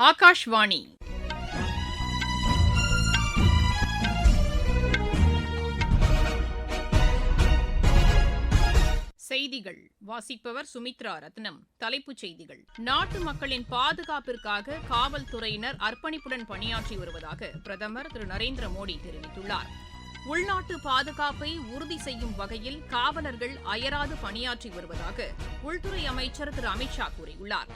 ஆகாஷ்வாணி. செய்திகள். வாசிப்பவர் சுமித்ரா ரத்னம். தலைப்புச் செய்திகள். நாட்டு மக்களின் பாதுகாப்பிற்காக காவல்துறையினர் அர்ப்பணிப்புடன் பணியாற்றி வருவதாக பிரதமர் திரு நரேந்திர மோடி தெரிவித்துள்ளார். உள்நாட்டு பாதுகாப்பை உறுதி செய்யும் வகையில் காவலர்கள் அயராது பணியாற்றி வருவதாக உள்துறை அமைச்சர் திரு அமித்ஷா கூறியுள்ளார்.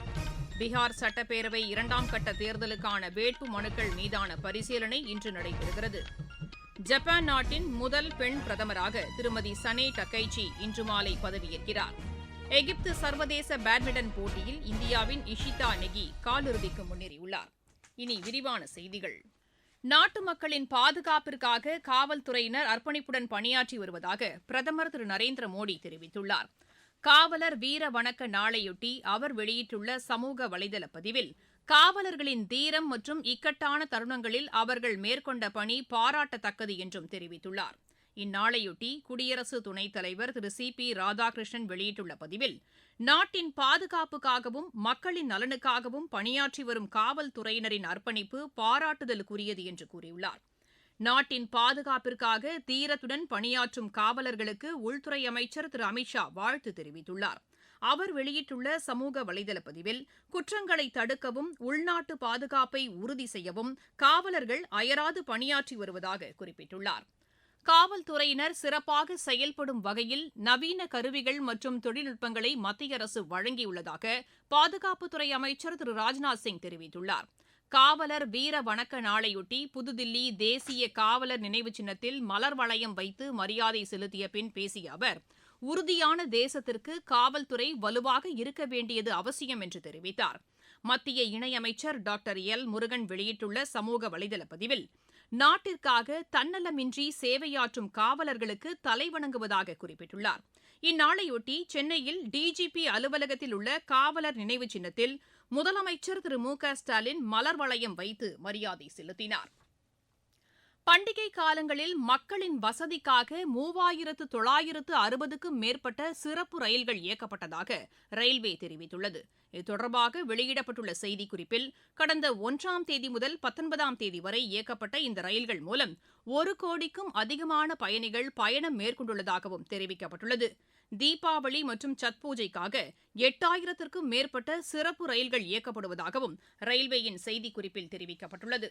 பீகார் சட்டப்பேரவை இரண்டாம் கட்ட தேர்தலுக்கான வேட்பு மனுக்கள் மீதான பரிசீலனை இன்று நடைபெறுகிறது. ஜப்பான் நாட்டின் முதல் பெண் பிரதமராக திருமதி சனே டக்கைச்சி இன்று மாலை பதவியேற்கிறார். எகிப்து சர்வதேச பேட்மிண்டன் போட்டியில் இந்தியாவின் இஷிதா நெகி காலிறுதிக்கு முன்னேறியுள்ளார். இனி விரிவான செய்திகள். நாட்டு மக்களின் பாதுகாப்பிற்காக காவல்துறையினர் அர்ப்பணிப்புடன் பணியாற்றி வருவதாக பிரதமர் திரு நரேந்திர மோடி தெரிவித்துள்ளார். காவலர் வீர வணக்க நாளையொட்டி அவர் வெளியிட்டுள்ள சமூக வலைதள பதிவில் காவலர்களின் தீரம் மற்றும் இக்கட்டான தருணங்களில் அவர்கள் மேற்கொண்ட பணி பாராட்டத்தக்கது என்றும் தெரிவித்துள்ளார். இந்நாளையொட்டி குடியரசு துணைத் தலைவர் திரு சி பி ராதாகிருஷ்ணன் வெளியிட்டுள்ள பதிவில் நாட்டின் பாதுகாப்புக்காகவும் மக்களின் நலனுக்காகவும் பணியாற்றி வரும் காவல்துறையினரின் அர்ப்பணிப்பு பாராட்டுதலுக்குரியது என்று கூறியுள்ளார். நாட்டின் பாதுகாப்பிற்காக தீரத்துடன் பணியாற்றும் காவலர்களுக்கு உள்துறை அமைச்சர் திரு. அமித்ஷா வாழ்த்து தெரிவித்துள்ளார். அவர் வெளியிட்டுள்ள சமூக வலைதள பதிவில் குற்றங்களை தடுக்கவும் உள்நாட்டு பாதுகாப்பை உறுதி செய்யவும் காவலர்கள் அயராது பணியாற்றி வருவதாக குறிப்பிட்டுள்ளார். காவல்துறையினர் சிறப்பாக செயல்படும் வகையில் நவீன கருவிகள் மற்றும் தொழில்நுட்பங்களை மத்திய அரசு வழங்கியுள்ளதாக பாதுகாப்புத்துறை அமைச்சர் திரு. ராஜ்நாத் சிங் தெரிவித்துள்ளார். காவலர் வீர வணக்க நாளையொட்டி புதுதில்லி தேசிய காவலர் நினைவு சின்னத்தில் மலர் வளையம் வைத்து மரியாதை செலுத்திய பின் பேசிய அவர் உறுதியான தேசத்திற்கு காவல்துறை வலுவாக இருக்க வேண்டியது அவசியம் என்று தெரிவித்தார். மத்திய இணையமைச்சர் டாக்டர் எல். முருகன் வெளியிட்டுள்ள சமூக வலைதள பதிவில் நாட்டிற்காக தன்னலமின்றி சேவையாற்றும் காவலர்களுக்கு தலைவணங்குவதாக குறிப்பிட்டுள்ளார். இந்நாளையொட்டி சென்னையில் டிஜிபி அலுவலகத்தில் உள்ள காவலர் நினைவு சின்னத்தில் முதலமைச்சர் திரு மு க ஸ்டாலின் மலர் வளையம் வைத்து மரியாதை செலுத்தினார். பண்டிகை காலங்களில் மக்களின் வசதிக்காக மூவாயிரத்து தொள்ளாயிரத்து அறுபதுக்கும் மேற்பட்ட சிறப்பு ரயில்கள் இயக்கப்பட்டதாக ரயில்வே தெரிவித்துள்ளது. இது தொடர்பாக வெளியிடப்பட்டுள்ள செய்திக்குறிப்பில் கடந்த ஒன்றாம் தேதி முதல் பத்தொன்பதாம் தேதி வரை இயக்கப்பட்ட இந்த ரயில்கள் மூலம் ஒரு கோடிக்கும் அதிகமான பயணிகள் பயணம் மேற்கொண்டுள்ளதாகவும் தெரிவிக்கப்பட்டுள்ளது. தீபாவளி மற்றும் சத் பூஜைக்காக எட்டாயிரத்திற்கும் மேற்பட்ட சிறப்பு ரயில்கள் இயக்கப்படுவதாகவும் ரயில்வேயின் செய்திக்குறிப்பில் தெரிவிக்கப்பட்டுள்ளது.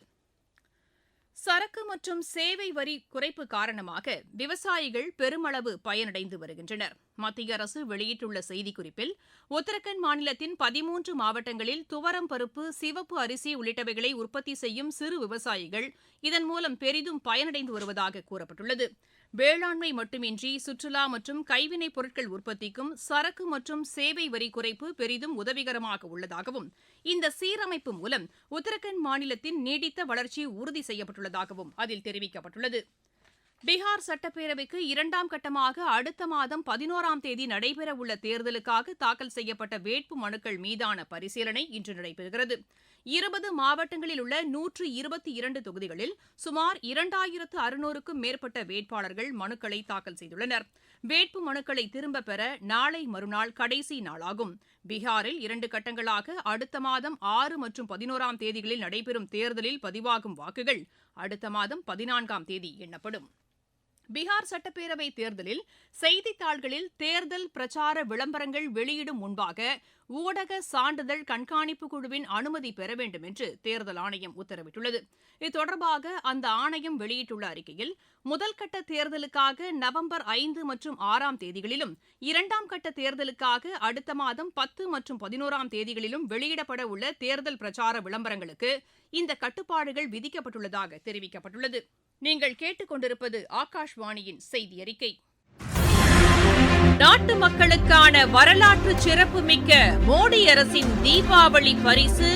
சரக்கு மற்றும் சேவை வரி குறைப்பு காரணமாக விவசாயிகள் பெருமளவு பயனடைந்து வருகின்றனர். மத்திய அரசு வெளியிட்டுள்ள செய்திக்குறிப்பில் உத்தரகண்ட் மாநிலத்தின் பதிமூன்று மாவட்டங்களில் துவரம் பருப்பு சிவப்பு அரிசி உள்ளிட்டவைகளை உற்பத்தி செய்யும் சிறு விவசாயிகள் இதன் மூலம் பெரிதும் பயனடைந்து வருவதாக கூறப்பட்டுள்ளது. வேளாண்மை மட்டுமின்றி சுற்றுலா மற்றும் கைவினைப் பொருட்கள் உற்பத்திக்கும் சரக்கு மற்றும் சேவை வரி குறைப்பு பெரிதும் உதவிகரமாக உள்ளதாகவும் இந்த சீரமைப்பு மூலம் உத்தரகண்ட் மாநிலத்தின் நீடித்த வளர்ச்சி உறுதி செய்யப்பட்டுள்ளதாகவும் அதில் தெரிவிக்கப்பட்டுள்ளது. பீகார் சட்டப்பேரவைக்கு இரண்டாம் கட்டமாக அடுத்த மாதம் பதினோராம் தேதி நடைபெறவுள்ள தேர்தலுக்காக தாக்கல் செய்யப்பட்ட வேட்பு மனுக்கள் மீதான பரிசீலனை இன்று நடைபெறுகிறது. இருபது மாவட்டங்களில் உள்ள நூற்று இருபத்தி இரண்டு தொகுதிகளில் சுமார் இரண்டாயிரத்து அறுநூறுக்கும் மேற்பட்ட வேட்பாளர்கள் மனுக்களை தாக்கல் செய்துள்ளனர். வேட்பு மனுக்களை திரும்பப் பெற நாளை மறுநாள் கடைசி நாளாகும். பீகாரில் இரண்டு கட்டங்களாக அடுத்த மாதம் ஆறு மற்றும் பதினோராம் தேதிகளில் நடைபெறும் தேர்தலில் பதிவாகும் வாக்குகள் அடுத்த மாதம் பதினான்காம் தேதி எண்ணப்படும். பீகார் சட்டப்பேரவை தேர்தலில் செய்தித்தாள்களில் தேர்தல் பிரச்சார விளம்பரங்கள் வெளியிடும் முன்பாக ஊடக சான்றிதழ் கண்காணிப்பு குழுவின் அனுமதி பெற வேண்டும் என்று தேர்தல் ஆணையம் உத்தரவிட்டுள்ளது. இது தொடர்பாக அந்த ஆணையம் வெளியிட்டுள்ள அறிக்கையில் முதல் கட்ட தேர்தலுக்காக நவம்பர் ஐந்து மற்றும் ஆறாம் தேதிகளிலும் இரண்டாம் கட்ட தேர்தலுக்காக அடுத்த மாதம் பத்து மற்றும் பதினோராம் தேதிகளிலும் வெளியிடப்பட உள்ள தேர்தல் பிரச்சார விளம்பரங்களுக்கு இந்த கட்டுப்பாடுகள் விதிக்கப்பட்டுள்ளதாக தெரிவிக்கப்பட்டுள்ளது. நீங்கள் கேட்டுக்கொண்டிருப்பது ஆகாஷ்வாணியின் செய்தி அறிக்கை நாட்டு மக்களுக்கான வரலாற்று சிறப்புமிக்க மோடி அரசின் தீபாவளி பரிசு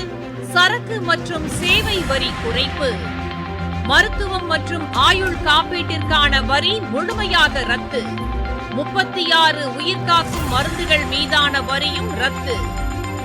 சரக்கு மற்றும் சேவை வரி குறைப்பு. மருத்துவம் மற்றும் ஆயுள் காப்பீட்டிற்கான வரி முழுமையாக ரத்து. முப்பத்தி ஆறு உயிர்காக்கும் மருந்துகள் மீதான வரியும் ரத்து.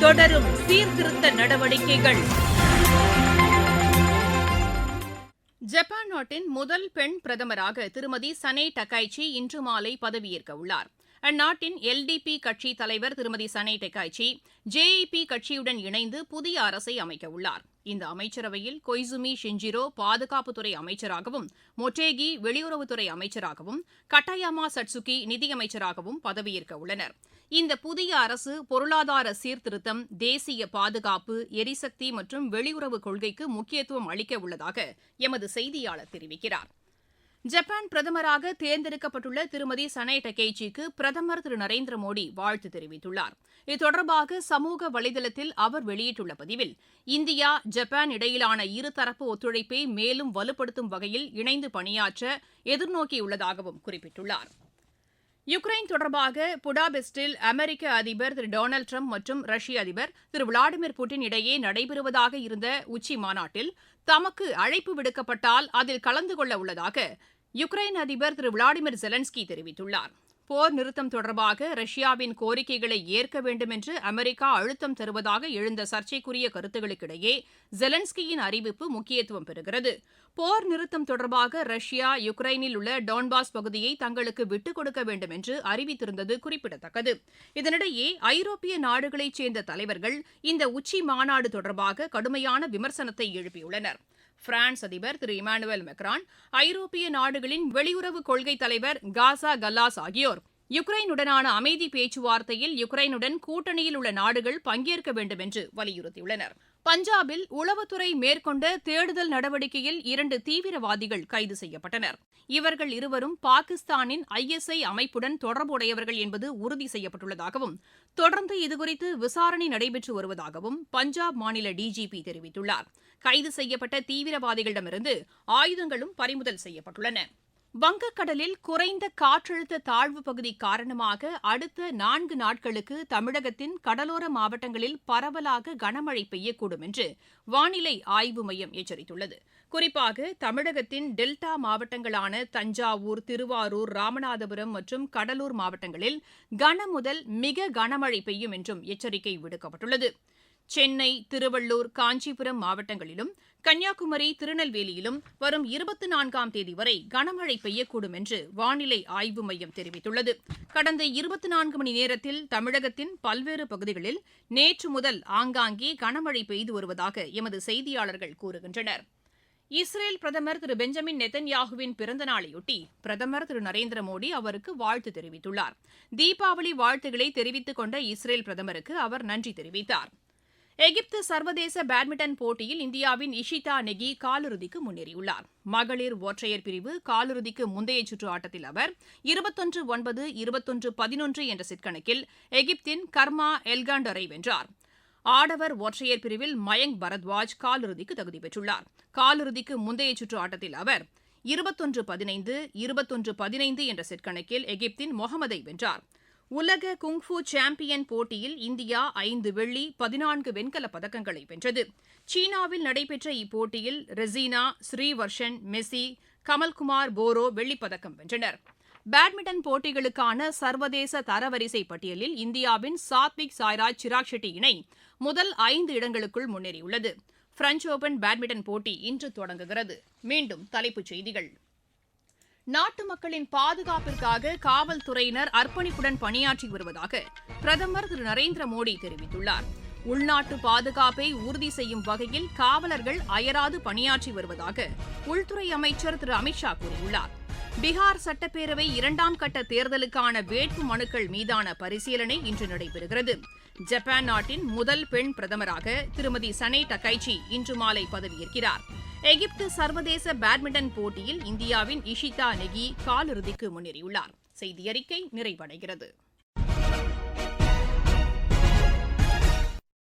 தொடரும் சீர்திருத்த நடவடிக்கைகள். ஜப்பான் நாட்டின் முதல் பெண் பிரதமராக திருமதி சனே டக்காய்ச்சி இன்று மாலை பதவியேற்க உள்ளார். அந்நாட்டின் எல்டிபி கட்சி தலைவர் திருமதி சனே டெக்காய்ச்சி ஜேஇபி கட்சியுடன் இணைந்து புதிய அரசை அமைக்க உள்ளார். இந்த அமைச்சரவையில் கொய்சுமி ஷிஞ்சிரோ பாதுகாப்புத்துறை அமைச்சராகவும் மொட்டேகி வெளியுறவுத்துறை அமைச்சராகவும் கட்டாயாமா சட்சுகி நிதியமைச்சராகவும் பதவியேற்க உள்ளனர். இந்த புதிய அரசு பொருளாதார சீர்திருத்தம் தேசிய பாதுகாப்பு எரிசக்தி மற்றும் வெளியுறவு கொள்கைக்கு முக்கியத்துவம் அளிக்க உள்ளதாக எமது செய்தியாளர் தெரிவிக்கிறார். ஜப்பான் பிரதமராக தேர்ந்தெடுக்கப்பட்டுள்ள திருமதி சனே டக்கேச்சிக்கு பிரதமர் திரு நரேந்திர மோடி வாழ்த்து தெரிவித்துள்ளார். இது தொடர்பாக சமூக வலைதளத்தில் அவர் வெளியிட்டுள்ள பதிவில் இந்தியா ஜப்பான் இடையிலான இருதரப்பு ஒத்துழைப்பை மேலும் வலுப்படுத்தும் வகையில் இணைந்து பணியாற்ற எதிர்நோக்கியுள்ளதாகவும் குறிப்பிட்டுள்ளார். யுக்ரைன் தொடர்பாக புடாபெஸ்டில் அமெரிக்க அதிபர் திரு டொனால்டு ட்ரம்ப் மற்றும் ரஷ்ய அதிபர் திரு விளாடிமிர் புட்டின் இடையே நடைபெறுவதாக இருந்த உச்சி மாநாட்டில் தமக்கு அழைப்பு விடுக்கப்பட்டால் அதில் கலந்து கொள்ள உள்ளதாக யுக்ரைன் அதிபர் திரு விளாடிமிர் ஜெலன்ஸ்கி தெரிவித்துள்ளார். போர் நிறுத்தம் தொடர்பாக ரஷ்யாவின் கோரிக்கைகளை ஏற்க வேண்டும் என்று அமெரிக்கா அழுத்தம் தருவதாக எழுந்த சர்ச்சைக்குரிய கருத்துகளுக்கிடையே ஜெலன்ஸ்கியின் அறிவிப்பு முக்கியத்துவம் பெறுகிறது. போர் நிறுத்தம் தொடர்பாக ரஷ்யா யுக்ரைனில் உள்ள டான்பாஸ் பகுதியை தங்களுக்கு விட்டுக் கொடுக்க வேண்டும் என்று அறிவித்திருந்தது குறிப்பிடத்தக்கது. இதனிடையே ஐரோப்பிய நாடுகளைச் சேர்ந்த தலைவர்கள் இந்த உச்சி மாநாடு தொடர்பாக கடுமையான விமர்சனத்தை எழுப்பியுள்ளனர். பிரான்ஸ் அதிபர் திரு இமானுவேல் மெக்ரான் ஐரோப்பிய நாடுகளின் வெளியுறவு கொள்கை தலைவர் காசா கல்லாஸ் ஆகியோர். யுக்ரைனுடனான அமைதி பேச்சுவார்த்தையில் யுக்ரைனுடன் கூட்டணியில் உள்ள நாடுகள் பங்கேற்க வேண்டும் என்று வலியுறுத்தியுள்ளனர். பஞ்சாபில் உளவுத்துறை மேற்கொண்ட தேடுதல் நடவடிக்கையில் இரண்டு தீவிரவாதிகள் கைது செய்யப்பட்டனர். இவர்கள் இருவரும் பாகிஸ்தானின் ஐஎஸ்ஐ அமைப்புடன் தொடர்புடையவர்கள் என்பது உறுதி செய்யப்பட்டுள்ளதாகவும் தொடர்ந்து இதுகுறித்து விசாரணை நடைபெற்று வருவதாகவும் பஞ்சாப் மாநில டிஜிபி தெரிவித்துள்ளார். கைது செய்யப்பட்ட தீவிரவாதிகளிடமிருந்து ஆயுதங்களும் பறிமுதல் செய்யப்பட்டுள்ளன. வங்கக்கடலில் குறைந்த காற்றழுத்த தாழ்வு பகுதி காரணமாக அடுத்த நான்கு நாட்களுக்கு தமிழகத்தின் கடலோர மாவட்டங்களில் பரவலாக கனமழை பெய்யக்கூடும் என்று வானிலை ஆய்வு மையம் எச்சரித்துள்ளது. குறிப்பாக தமிழகத்தின் டெல்டா மாவட்டங்களான தஞ்சாவூர் திருவாரூர் ராமநாதபுரம் மற்றும் கடலூர் மாவட்டங்களில் கன முதல் மிக கனமழை பெய்யும் என்றும் எச்சரிக்கை விடுக்கப்பட்டுள்ளது. சென்னை திருவள்ளூர் காஞ்சிபுரம் மாவட்டங்களிலும் கன்னியாகுமரி திருநெல்வேலியிலும் வரும் இருபத்தி நான்காம் தேதி வரை கனமழை பெய்யக்கூடும் என்று வானிலை ஆய்வு மையம் தெரிவித்துள்ளது. கடந்த இருபத்தி நான்கு மணி நேரத்தில் தமிழகத்தின் பல்வேறு பகுதிகளில் நேற்று முதல் ஆங்காங்கே கனமழை பெய்து வருவதாக எமது செய்தியாளர்கள் கூறுகின்றனர். இஸ்ரேல் பிரதமர் திரு பெஞ்சமின் நெத்தன்யாகுவின் பிறந்த நாளையொட்டி பிரதமர் திரு நரேந்திர மோடி அவருக்கு வாழ்த்து தெரிவித்துள்ளார். தீபாவளி வாழ்த்துக்களை தெரிவித்துக் கொண்ட இஸ்ரேல் பிரதமருக்கு அவர் நன்றி தெரிவித்தார். எகிப்து சர்வதேச பேட்மிண்டன் போட்டியில் இந்தியாவின் இஷிதா நெகி காலிறுதிக்கு முன்னேறியுள்ளார். மகளிர் ஒற்றையர் பிரிவு காலிறுதிக்கு முந்தைய சுற்று ஆட்டத்தில் அவர் இருபத்தொன்று ஒன்பது இருபத்தொன்று பதினொன்று என்ற செட் கணக்கில் எகிப்தின் கர்மா எல்காண்டரை வென்றார். ஆடவர் ஒற்றையர் பிரிவில் மயங்க் பரத்வாஜ் காலிறுதிக்கு தகுதி பெற்றுள்ளார். காலிறுதிக்கு முந்தைய சுற்று ஆட்டத்தில் அவர் இருபத்தொன்று பதினைந்து இருபத்தொன்று பதினைந்து என்ற செட் கணக்கில் எகிப்தின் முகமதை வென்றார். உலக குங்ஃபு சாம்பியன் போட்டியில் இந்தியா ஐந்து வெள்ளி பதினான்கு வெண்கலப் பதக்கங்களை வென்றது. சீனாவில் நடைபெற்ற இப்போட்டியில் ரெசீனா ஸ்ரீவர்ஷன் மெஸ்ஸி கமல்குமார் போரோ வெள்ளிப்பதக்கம் வென்றனர். பேட்மிண்டன் போட்டிகளுக்கான சர்வதேச தரவரிசை பட்டியலில் இந்தியாவின் சாத்விக் சாய்ராஜ் சிராக் ஷெட்டி இணை முதல் ஐந்து இடங்களுக்குள் முன்னேறியுள்ளது. பிரெஞ்ச் ஓபன் பேட்மிண்டன் போட்டி இன்று தொடங்குகிறது. மீண்டும் தலைப்புச் செய்திகள். நாட்டு மக்களின் பாதுகாப்பிற்காக காவல்துறையினர் அர்ப்பணிப்புடன் பணியாற்றி வருவதாக பிரதமர் திரு. நரேந்திர மோடி தெரிவித்துள்ளார். உள்நாட்டு பாதுகாப்பை உறுதி செய்யும் வகையில் காவலர்கள் அயராது பணியாற்றி வருவதாக உள்துறை அமைச்சர் திரு. அமித்ஷா கூறியுள்ளார். பீகார் சட்டப்பேரவை இரண்டாம் கட்ட தேர்தலுக்கான வேட்பு மனுக்கள் மீதான பரிசீலனை இன்று நடைபெறுகிறது. ஜப்பான் நாட்டின் முதல் பெண் பிரதமராக திருமதி சனே டக்கைச்சி இன்று மாலை பதவியேற்கிறார். எகிப்து சர்வதேச பேட்மிண்டன் போட்டியில் இந்தியாவின் இஷிதா நெகி காலிறுதிக்கு முன்னேறியுள்ளார். செய்தியறிக்கை நிறைவடைகிறது.